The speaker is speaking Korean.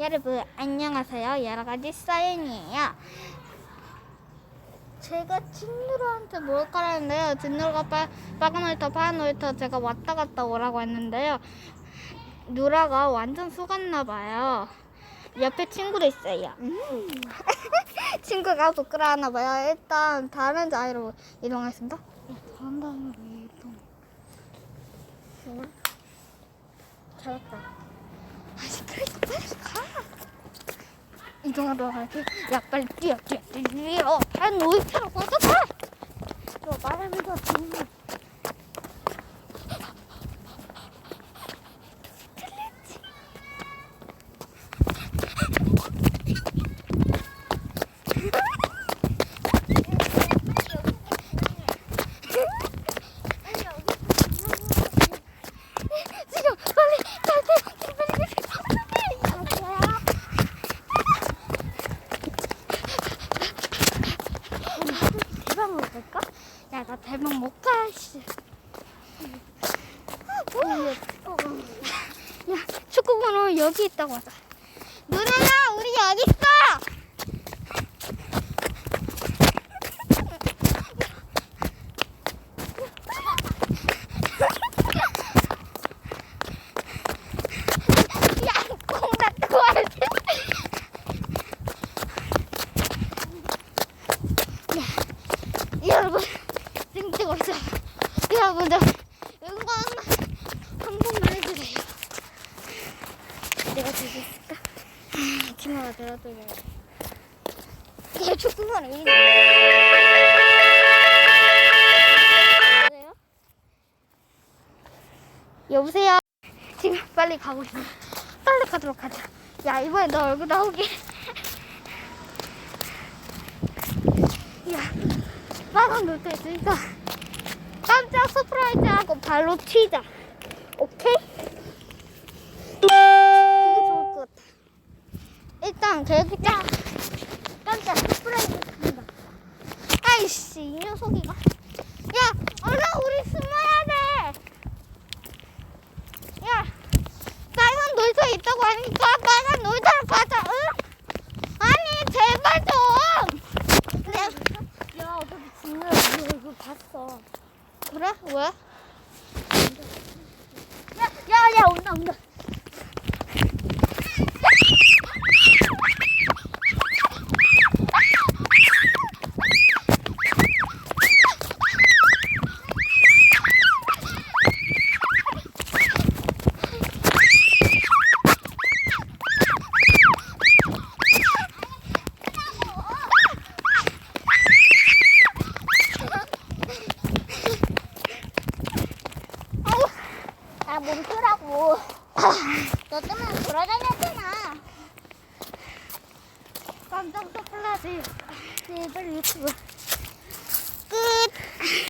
여러분 안녕하세요. 여러 가지 사연이에요. 제가 친누라한테 뭘 깔았는데요. 친누라가 빨, 빨간 놀이터, 파란 놀이터 제가 왔다 갔다 오라고 했는데요. 누라가 완전 속았나 봐요. 옆에 친구도 있어요. 친구가 부끄러워하나 봐요. 일단 다른 자리로 이동하겠습니다. 다른 자리로 이동. 정말? 잘했다. 아 시끄러워 빨리 가. 이동하도록 할게. 야 빨리 뛰어 뛰어 뛰어. 한 놀이터로 먼저 가. 너 말하면서 듣는. 틀렸지. 지금 빨리 빨리 빨리 빨리 빨리. 대박 못 갈까? 야, 나 대박 못 가, 씨. 아. 야, 축구공은 여기 있다고 하자. 누나야, 우리 여기 있어! 야, 공 갖고 와야지. 여러분 지금 찍고 있어요. 여러분들 응원 한 번만 해주세요. 내가 들수 있을까? 아, 김아가 들어줘요. 얘 축구만 왜 여보세요? 여보세요? 지금 빨리 가고 있어. 빨리 가도록 하자. 야 이번에 너 얼굴 나오게. 야 빨간 놀토 있으니까 깜짝 서프라이즈 하고 발로 튀자. 오케이? 그게 좋을 것 같아. 일단 계획장 깜짝 서프라이즈 한다. 아이씨 이 녀석이가. 야 얼른 우리 숨어야 돼. 야 빨간 놀토 있다고 하니까 빨간 놀토를 가자. 응? 아니 제발 좀. 야, 어차피 너 이거 봤어. 그래? 왜? 야, 야, 야, 온다, 온다. 아 멈추라고. 너 때문에 돌아다녔잖아. 깜짝. 네, 빨리 유튜브. 끝.